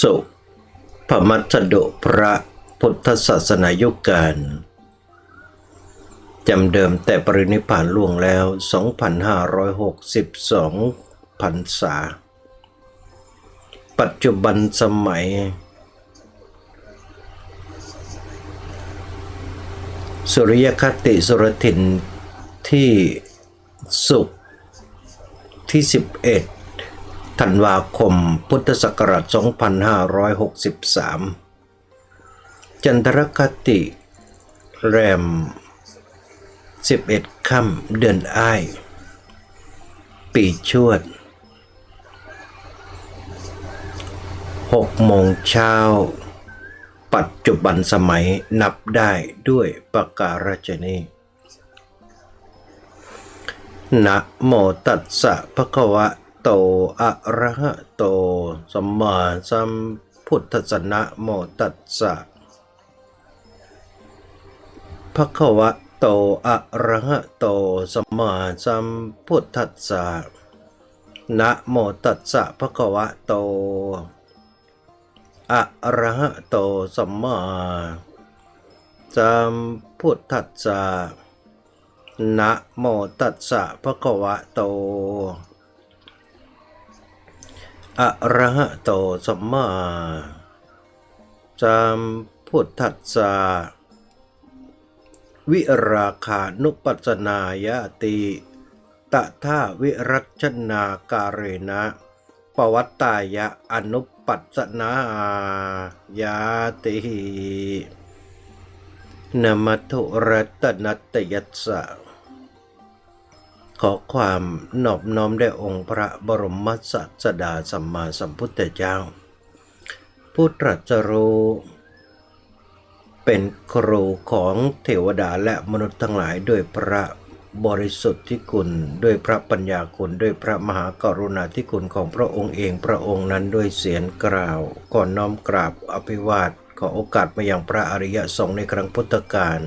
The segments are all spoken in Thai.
สุพมัสสดุพระพุทธศาสนายุคการจำเดิมแต่ปรินิพพานล่วงแล้ว 2,562พรรษา ปัจจุบันสมัย สุริยคติสุรทินที่สุขที่ 11 ธันวาคมพุทธศักราช 2563 จันทรคติ แรม 11 ค่ำเดือนอ้าย ปีชวด 6 โมงเช้า ปัจจุบันสมัยนับได้ด้วยประการฉนี้นะโมตัสสะภะคะวะ โตอะระหะโตสัมมาสัมพุทธัสนะโมตัสสะภะคะวะโตอะระหะโตสัมมาสัมพุทธัสสะนะโมตัสสะภะคะวะโตอะระหะโตสัมมาสัมพุทธัสสะนะโมตัสสะภะคะวะโต อะระหะโตสัมมาสัมพุทธัสสะวิราคานุปัสสนายาติตะท่าวิรัชนาการเรนะปวัตตายะอนุปัสสนายาตินมัตถุรัตนัตยัสสะ ขอความนอบน้อมแด่องค์พระบรมศาสดาสัมมาสัมพุทธเจ้า ผู้ตรัสรู้เป็นครูของเทวดาและมนุษย์ทั้งหลายด้วยพระบริสุทธิ์ที่คุณด้วยพระปัญญาคุณด้วยพระมหากรุณาธิคุณของพระองค์เองพระองค์นั้นด้วยเสียงกล่าว ก่อนน้อมกราบอภิวาทขอโอกาสมาอย่างพระอริยสงฆ์ในครั้งพุทธกาล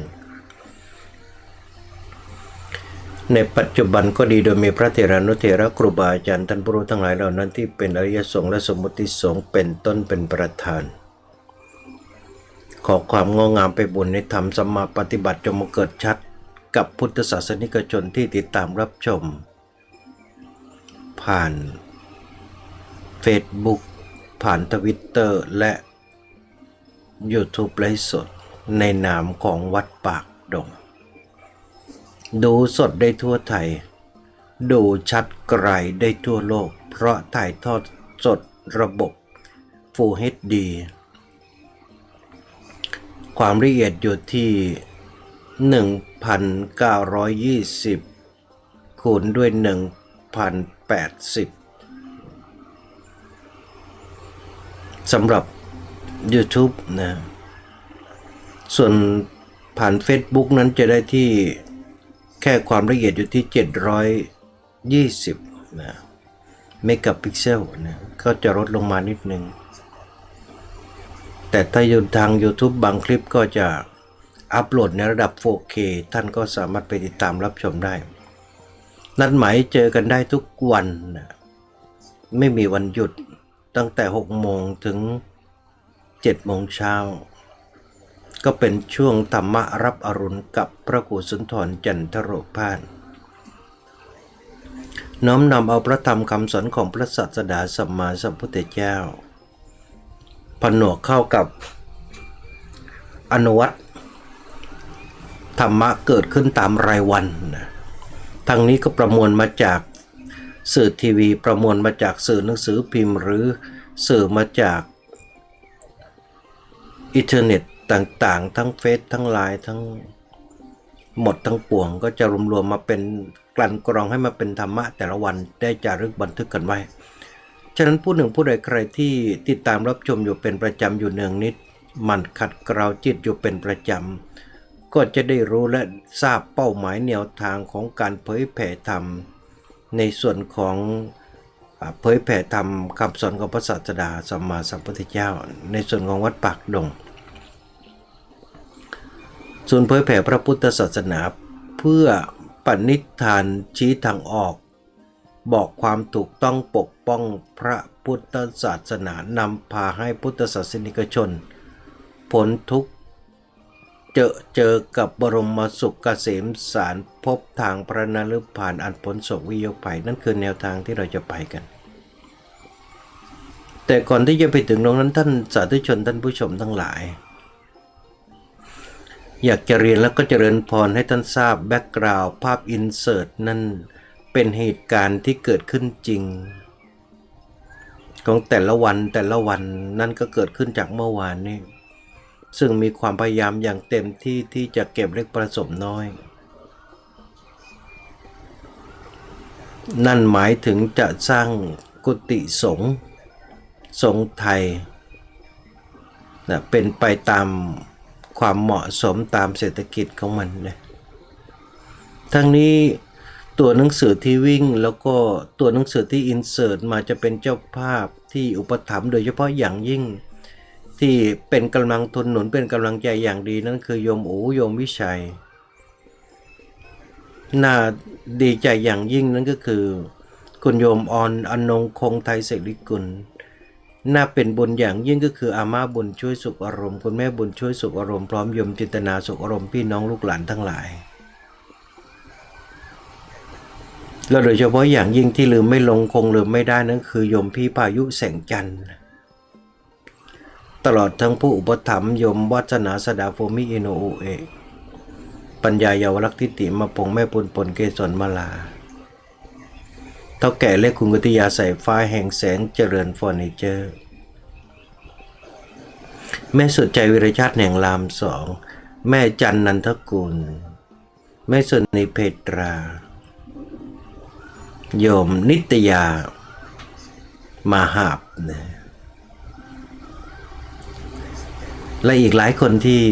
ในปัจจุบันก็ดีโดยมีพระเถรานุเถระครูบาอาจารย์ท่านผู้รู้ทั้งหลายเหล่านั้นที่เป็นอริยสงฆ์และสมุติสงฆ์เป็นต้นเป็นประธาน ขอความงองามไปบุญในธรรมสมมาปฏิบัติจงมาเกิดชัดกับพุทธศาสนิกชนที่ติดตามรับชม ผ่าน Facebook ผ่านทวิตเตอร์และ YouTube ไลฟ์สดในนามของวัดปากดง ดูสดได้ทั่วไทย ดูชัดไกลได้ทั่วโลก เพราะถ่ายทอดสดระบบ Full HD ความละเอียดอยู่ที่ 1,920 คูณด้วย 1,080 สำหรับ YouTube นะ ส่วนผ่าน Facebook นั้นจะได้ที่ แค่ความละเอียดอยู่ที่ 720นะเมกะพิกเซลนะก็จะลดลงมานิดนึง แต่ถ้าอยู่ทาง YouTube บางคลิปก็จะอัปโหลดในระดับ 4K ท่านก็สามารถไปติดตามรับชมได้ นัดหมายเจอกันได้ทุกวันนะไม่มีวันหยุดตั้งแต่ 6 โมงถึง 7 โมงเช้า ก็เป็นช่วงธรรมะรับอรุณกับพระครูสุนทรจันทโรพาน น้อมนำเอาพระธรรมคำสอนของพระสัสดาสัมมาสัมพุทธเจ้า ผนวกเข้ากับอนุวัตธรรมะเกิดขึ้นตามรายวันนะทางนี้ก็ประมวลมาจากสื่อทีวีประมวลมาจากสื่อหนังสือพิมพ์ หรือสื่อมาจากอินเทอร์เน็ต ต่างๆ ทั้งเฟซทั้งไลน์ทั้งหมดทั้งปวงก็จะรวมๆมาเป็นกลั่นกรองให้มาเป็นธรรมะแต่ละวันได้จารึกบันทึกกันไว้ ฉะนั้นผู้หนึ่งผู้ใดใครที่ติดตามรับชมอยู่เป็นประจำอยู่เนืองนิด มันขัดเกลาจิตอยู่เป็นประจำ ก็จะได้รู้และทราบเป้าหมายแนวทางของการเผยแผ่ธรรม ในส่วนของเผยแผ่ธรรมคำสอนของพระศาสดาสัมมาสัมพุทธเจ้า ในส่วนของวัดปากดง ส่วนเผยแผ่พระพุทธศาสนาเพื่อปณิธานชี้ทางออก บอกความถูกต้องปกป้องพระพุทธศาสนานำพาให้พุทธศาสนิกชนพ้นทุกเจอเจอกับบรมสุขเกษมสารพบทางพระนรุผ่านอันพ้นโศกวิโยคภัยนั่นคือแนวทางที่เราจะไปกัน แต่ก่อนที่จะไปถึงตรงนั้นท่านสาธุชนท่านผู้ชมทั้งหลาย อยากจะเรียนแล้วก็เจริญพรให้ท่านทราบแบ็กกราวด์ภาพอินเสิร์ตนั่นเป็นเหตุการณ์ที่เกิดขึ้นจริง ของแต่ละวันแต่ละวันนั่นก็เกิดขึ้นจากเมื่อวานนี้ ซึ่งมีความพยายามอย่างเต็มที่ที่จะเก็บเล็กผสมน้อย นั่นหมายถึงจะสร้างกุฏิสงฆ์สงฆ์ไทยนะเป็นไปตาม ความเหมาะสมตามเศรษฐกิจของมันนะทั้งนี้ตัวหนังสือที่วิ่งแล้วก็ตัวหนังสือที่อินเสิร์ตมาจะเป็นเจ้าภาพที่อุปถัมภ์โดยเฉพาะอย่างยิ่ง ที่เป็นกำลังทุนหนุนเป็นกำลังใจอย่างดีนั่นคือโยมอูโยมวิชัย น่าดีใจอย่างยิ่งนั่นก็คือ คุณโยมออนอนงคงไทยเสรีกุล น่าเป็นบุญอย่างยิ่งก็คืออาม่าบุญช่วยสุขอารมณ์คุณแม่บุญช่วยสุขอารมณ์พร้อมยมจินตนาสุขอารมณ์พี่น้องลูกหลานทั้งหลาย แล้วโดยเฉพาะอย่างยิ่งที่ลืมไม่ลงคงลืมไม่ได้นั่นคือยมพี่พายุแสงจันทร์ตลอดทั้งผู้อุปถัมภ์ยมวัฒนาสดาโฟมิอิโนโอเอปัญญาเยาวรักษ์ทิติมาปงแม่ปุนปนเกศรมาลา เท่าแก่เล็กคุณกติยาใส่ฟ้าแห่งแสงเจริญเฟอร์นิเจอร์ แม่สุดใจวิรชาติแห่งรามสอง แม่จันนันทกุล แม่สุนีเพตรา โยมนิตยา มาหาบนะและอีกหลายคนที่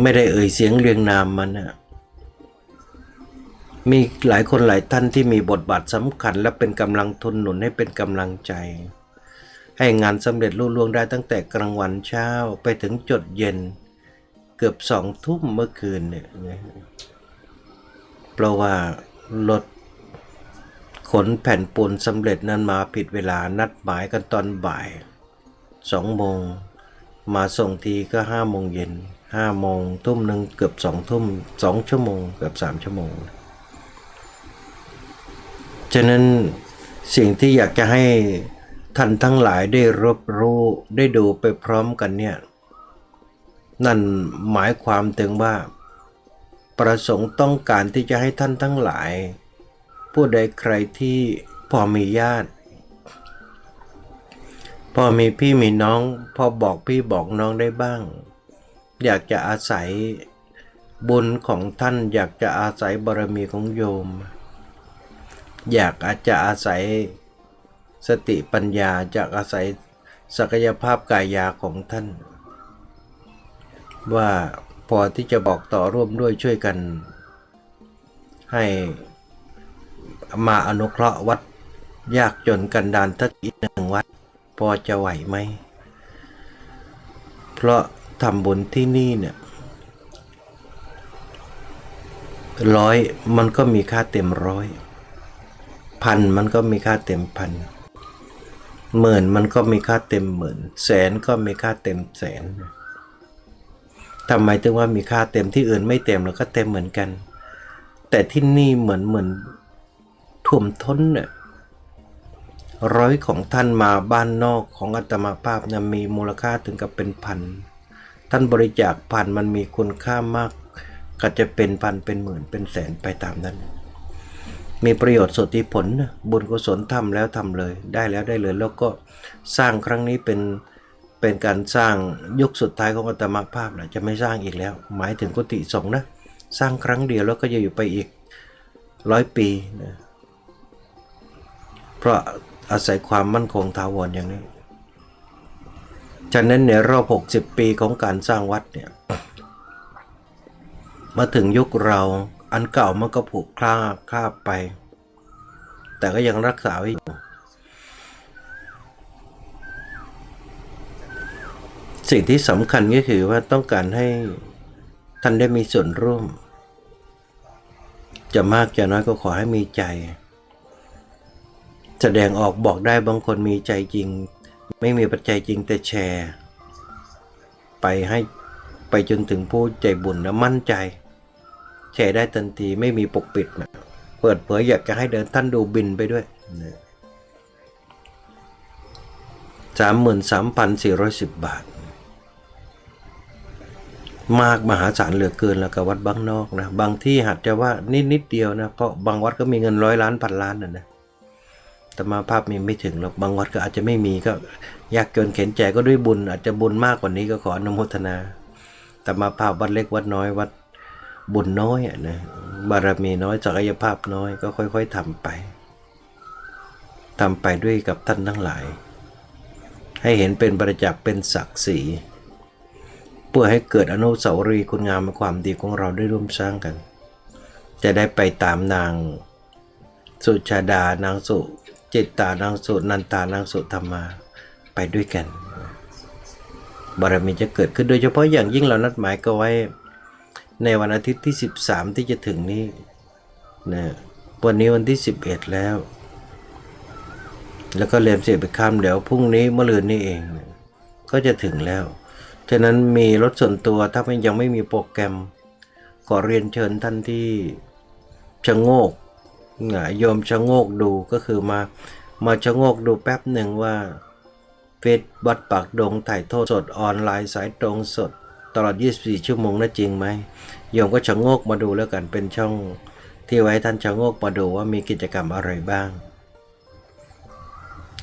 ไม่ได้เอ่ยเสียงเรียงนามมันนะ มีหลายคนหลายท่านที่มีบทบาทสำคัญ และเป็นกำลังทุนหนุนให้เป็นกำลังใจ ให้งานสำเร็จลุล่วงได้ตั้งแต่กลางวันเช้าไปถึงจดเย็น เกือบสองทุ่มเมื่อคืนเนี่ยเพราะว่ารถขนแผ่นปูนสำเร็จนั้นมาผิดเวลานัดหมายกันตอนบ่ายสองโมง มาส่งทีก็ห้าโมงเย็นห้าโมงทุ่มหนึ่งเกือบสองทุ่มสองชั่วโมง เกือบสามชั่วโมง ฉะนั้นสิ่งที่อยากจะให้ท่านทั้งหลายได้รับรู้ได้ดูไปพร้อมกันเนี่ย นั่นหมายความถึงว่า ประสงค์ต้องการที่จะให้ท่านทั้งหลาย ผู้ใดใครที่พอมีญาติ พอมีพี่มีน้อง พอบอกพี่บอกน้องได้บ้าง อยากจะอาศัยบุญของท่านอยากจะอาศัยบารมีของโยม อยากอาจจะอาศัยสติปัญญาจากอาศัยศักยภาพกายาของท่าน ว่าพอที่จะบอกต่อร่วมด้วยช่วยกัน ให้มาอนุเคราะห์วัดยากจนกันดานทักอีกหนึ่งวัด พอจะไหวไหม เพราะทำบุญที่นี่เนี่ยร้อยมันก็มีค่าเต็มร้อย พันมันก็มีค่าเต็มพันหมื่นมันก็มีค่าเต็มหมื่น แสนก็มีค่าเต็มแสนทำไมถึงว่ามีค่าเต็มที่อื่นไม่เต็มแล้วก็เต็มเหมือนกัน แต่ที่นี่เหมือนเหมือนท่วมท้นเนี่ยร้อยของท่านมาบ้านนอกของอัตมาภาพเนี่ยมีมูลค่าถึงกับเป็นพัน ท่านบริจาคพันมันมีคุณค่ามาก ก็จะเป็นพันเป็นหมื่นเป็นแสนไปตามนั้น มีประโยชน์สุดที่ผลบุญกุศลทำแล้วทำเลย ได้แล้วได้เลย แล้วก็สร้างครั้งนี้เป็นเป็นการสร้างยุคสุดท้ายของอัตมาภาพนะจะไม่สร้างอีกแล้ว หมายถึงกุฏิสงฆ์นะสร้างครั้งเดียวแล้วก็จะอยู่ไปอีกร้อยปีนะเพราะอาศัยความมั่นคงถาวรอย่างนี้ฉะนั้นในรอบ 60 ปีของการสร้างวัดเนี่ยมาถึงยุคเรา อันเก่ามันก็ผุคลาบคลาบไป แต่ก็ยังรักษาไว้อยู่สิ่งที่สำคัญก็คือว่าต้องการให้ท่านได้มีส่วนร่วม จะมากจะน้อยก็ขอให้มีใจ แสดงออกบอกได้บางคนมีใจจริง ไม่มีปัจจัยจริงแต่แชร์ ไปให้ไปจนถึงผู้ใจบุญนะมั่นใจ แชร์ได้ทันทีไม่มีปกปิดนะเปิดเผยอยากจะให้เดินท่านดูบินไปด้วยสามหมื่นสามพันสี่ร้อยสิบบาท มากมหาศาลเหลือเกินแล้วกับวัดบางนอกนะ บางที่หัดจะว่านิดนิดเดียวนะเพราะบางวัดก็มีเงินร้อยล้านพันล้านนะนะแต่มาภาพมีไม่ถึงหรอกบางวัดก็อาจจะไม่มีก็ยากเกินเข็นใจก็ด้วยบุญ อาจจะบุญมากกว่านี้ก็ขออนุโมทนาแต่มาภาพวัดเล็กวัดน้อยวัด บุญน้อยอะนะบารมีน้อยศักยภาพน้อยก็ค่อย ๆทำไปทำไปด้วยกับท่านทั้งหลาย ให้เห็นเป็นประจักษ์เป็นศักดิ์ศรีเพื่อให้เกิดอนุสาวรีย์คุณงามความดีของเราได้ร่วมสร้างกัน จะได้ไปตามนางสุชาดานางสุจิตตานางสุนันตานางสุธรรมาไปด้วยกัน บารมีจะเกิดขึ้นโดยเฉพาะอย่างยิ่งเรานัดหมายก็ไว้ ในวันอาทิตย์ที่ 13 ที่จะถึงนี้นะวันนี้วันที่ 11 แล้ว แล้วก็เรียนเสียไปข้ามเดี๋ยวพรุ่งนี้มะรืนนี้เองนะก็จะถึงแล้ว ฉะนั้นมีรถส่วนตัวถ้ามันยังไม่มีโปรแกรมขอเรียนเชิญท่านที่ชะโงกหงายโยมชะโงกดูก็คือมามาชะโงกดูแป๊บหนึ่งว่าเฟซวัดปากดงถ่ายทอดสดออนไลน์สายตรงสด ตลอด 24 ชั่วโมงนะจริงไหมโยมก็ชะโงกมาดูแล้วกันเป็นช่องที่ไว้ท่านชะโงกมาดูว่ามีกิจกรรมอะไรบ้าง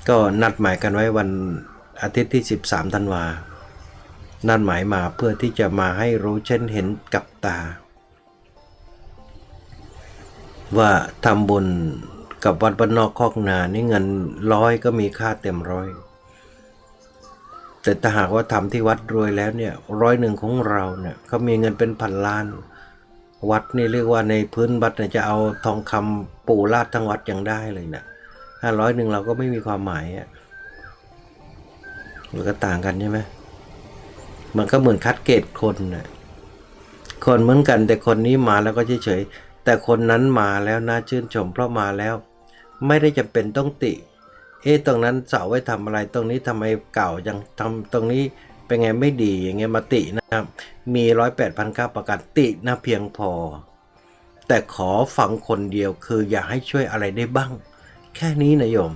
ก็นัดหมายกันไว้วันอาทิตย์ที่ 13 ธันวา นัดหมายมาเพื่อที่จะมาให้รู้เช่นเห็นกับตา ว่าทำบุญกับวัดบ้านนอกคอกนานี่เงินร้อยก็มีค่าเต็มร้อย แต่ถ้าหากว่าทำที่วัดรวยแล้วเนี่ยร้อยหนึ่งของเราเนี่ยเขามีเงินเป็นพันล้าน วัดนี่เรียกว่าในพื้นวัดเนี่ยจะเอาทองคำปูราดทั้งวัดยังได้เลยนะห้าร้อยหนึ่งเราก็ไม่มีความหมายอะมันก็ต่างกันใช่ไหมมันก็เหมือนคัดเกรดคนน่ะคนเหมือนกันแต่คนนี้มาแล้วก็เฉยๆแต่คนนั้นมาแล้วน่าชื่นชมเพราะมาแล้ว ไม่ได้จำเป็นต้องติ เอ๊ะตรงนั้นเสาไว้ทำอะไรตรงนี้ทำไมเก่ายังทำตรงนี้เป็นไงไม่ดีอย่างเงี้ยมาตินะครับมีร้อยแปดพันเก้าประกาศตินะเพียงพอ แต่ขอฟังคนเดียวคืออย่าให้ช่วยอะไรได้บ้าง แค่นี้นะโยม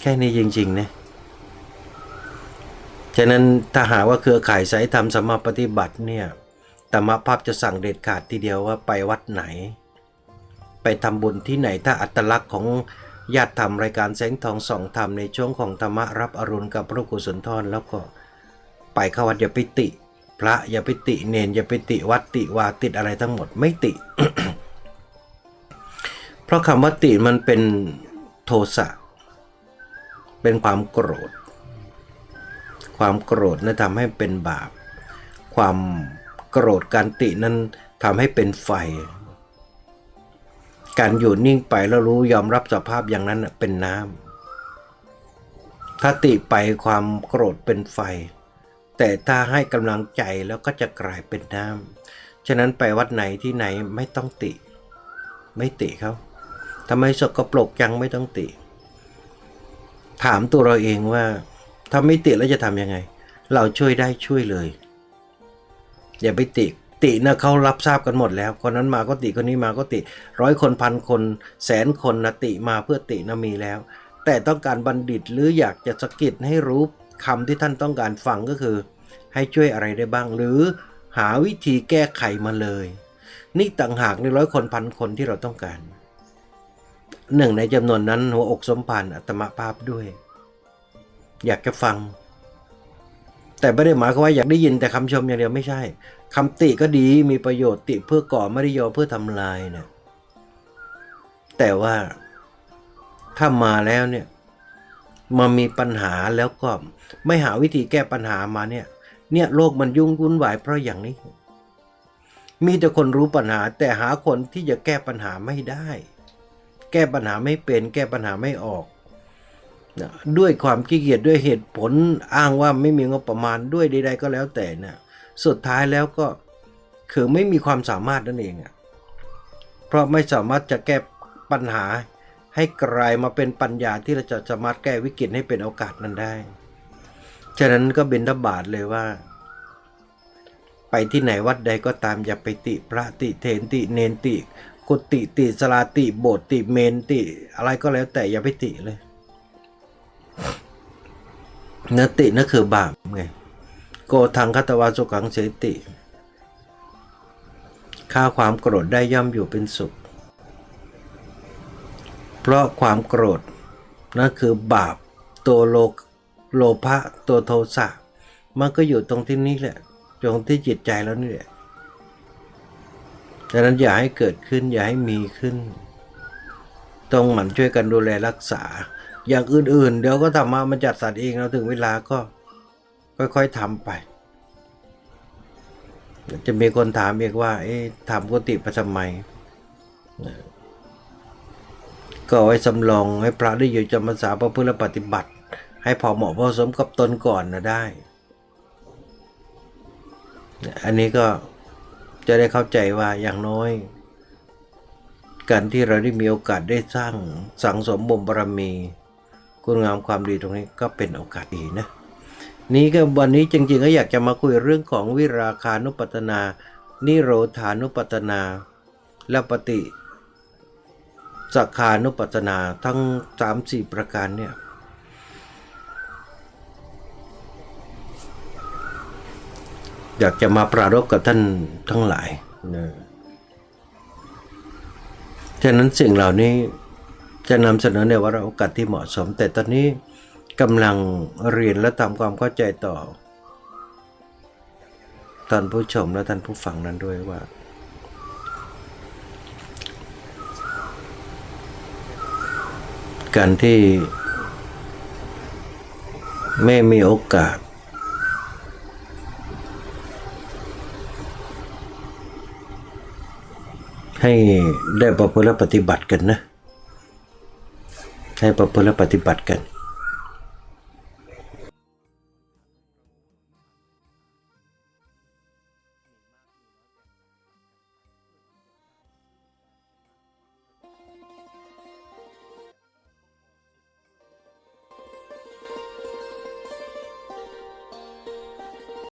แค่นี้จริงๆนะฉะนั้นถ้าหาว่าเครือข่ายสายธรรมสมมาปฏิบัติเนี่ยธรรมภาพจะสั่งเด็ดขาดทีเดียวว่าไปวัดไหน ไปทำบุญที่ไหนถ้าอัตลักษณ์ของญาติธรรมรายการแสงทองส่องธรรมในช่วงของธรรมะรับอรุณกับพระกุศลทอนแล้วก็ไปเข้าวัดอย่าไปติ พระอย่าไปติเนนอย่าไปติวัดติวาติดอะไรทั้งหมดไม่ติ เพราะคำว่าติมันเป็นโทสะเป็นความโกรธ ความโกรธนั้นทำให้เป็นบาป ความโกรธการตินั้นทำให้เป็นไฟ การอยู่นิ่งไปแล้วรู้ยอมรับสภาพอย่างนั้นเป็นน้ำถ้าติไปความโกรธเป็นไฟ แต่ถ้าให้กำลังใจแล้วก็จะกลายเป็นน้ำฉะนั้นไปวัดไหนที่ไหนไม่ต้องติ ไม่ติเขาทำไมสกปรกยังไม่ต้องติ ถามตัวเราเองว่า ถ้าไม่ติแล้วจะทำยังไง เราช่วยได้ช่วยเลย อย่าไปติ ตินะเขารับทราบกันหมดแล้วคนนั้นมาก็ติคนนี้มาก็ติร้อยคนพันคน แสนคนนะติมาเพื่อตินะมีแล้ว แต่ต้องการบัณฑิตหรืออยากจะสะกิดให้รู้คำที่ท่านต้องการฟังก็คือ ให้ช่วยอะไรได้บ้าง หรือหาวิธีแก้ไขมาเลย นี่ต่างหากในร้อยคนพันคนที่เราต้องการหนึ่งในจำนวนนั้นหัวอกสมภารอัตมภาพด้วย อยากจะฟัง แต่ไม่ได้หมายความว่าอยากได้ยินแต่คำชมอย่างเดียวไม่ใช่คำติก็ดีมีประโยชน์ติเพื่อก่อไม่ได้ยอเพื่อทำลายเนะแต่ว่าถ้ามาแล้วเนี่ยมามีปัญหาแล้วก็ไม่หาวิธีแก้ปัญหามาเนี่ย เนี่ยโลกมันยุ่งวุ่นวายเพราะอย่างนี้ มีแต่คนรู้ปัญหา แต่หาคนที่จะแก้ปัญหาไม่ได้ แก้ปัญหาไม่เป็น แก้ปัญหาไม่ออก นะด้วยความขี้เกียจด้วยเหตุผลอ้างว่าไม่มีงบประมาณด้วยใดๆก็แล้วแต่นะสุดท้ายแล้วก็คือไม่มีความสามารถนั่นเองอะเพราะไม่สามารถจะแก้ปัญหาให้กลายมาเป็นปัญญาที่เราจะสามารถแก้วิกฤตให้เป็นโอกาสนั้นได้ ฉะนั้นก็เบินทบาทเลยว่า ไปที่ไหนวัดใดก็ตามอย่าไปติพระติเทนติเนนติกุฏิติสลาติโบสถ์ติเมนติ อะไรก็แล้วแต่อย่าไปติเลย นตินั่นคือบาปไงโกทังคตวาสุขังเสติฆ่าความโกรธได้ย่อมอยู่เป็นสุข เพราะความโกรธนั่นคือบาปตัวโลโลภะตัวโทสะมันก็อยู่ตรงที่นี้แหละตรงที่จิตใจแล้วนี่แหละดังนั้นอย่าให้เกิดขึ้นอย่าให้มีขึ้น ต้องหมั่นช่วยกันดูแลรักษา อย่างอื่นๆ เดี๋ยวก็ธรรมะมันจัดสรรเองแล้วถึงเวลาก็ค่อยๆทำไป จะมีคนถามเอีกว่า เอ๊ะทำกุฏิไปทำไมก็ไว้สำรองให้พระได้อยู่จำพรรษาพระพุทธปฏิบัติ ให้พอเหมาะพอสมกับตนก่อนนะได้ อันนี้ก็จะได้เข้าใจว่าอย่างน้อย การที่เราได้มีโอกาสได้สร้างสังสมบุญบารมี คุณงามความดีตรงนี้ก็เป็นโอกาสดีนะ นี้ก็วันนี้จริงๆก็อยากจะมาคุยเรื่องของวิราคานุปัตนา นิโรธานุปัตนา และปฏิสักขานุปัตนาทั้งสามสี่ประการเนี่ยอยากจะมาปรารบกับท่านทั้งหลายนะฉะนั้นสิ่งเหล่านี้ จะนำเสนอในวาระโอกาสที่เหมาะสม แต่ตอนนี้กำลังเรียนและทำความเข้าใจต่อท่านผู้ชมและท่านผู้ฟังนั้นด้วยว่า การที่ไม่มีโอกาส ให้ได้ประพฤติปฏิบัติกันนะ ให้ประพฤติและปฏิบัติกัน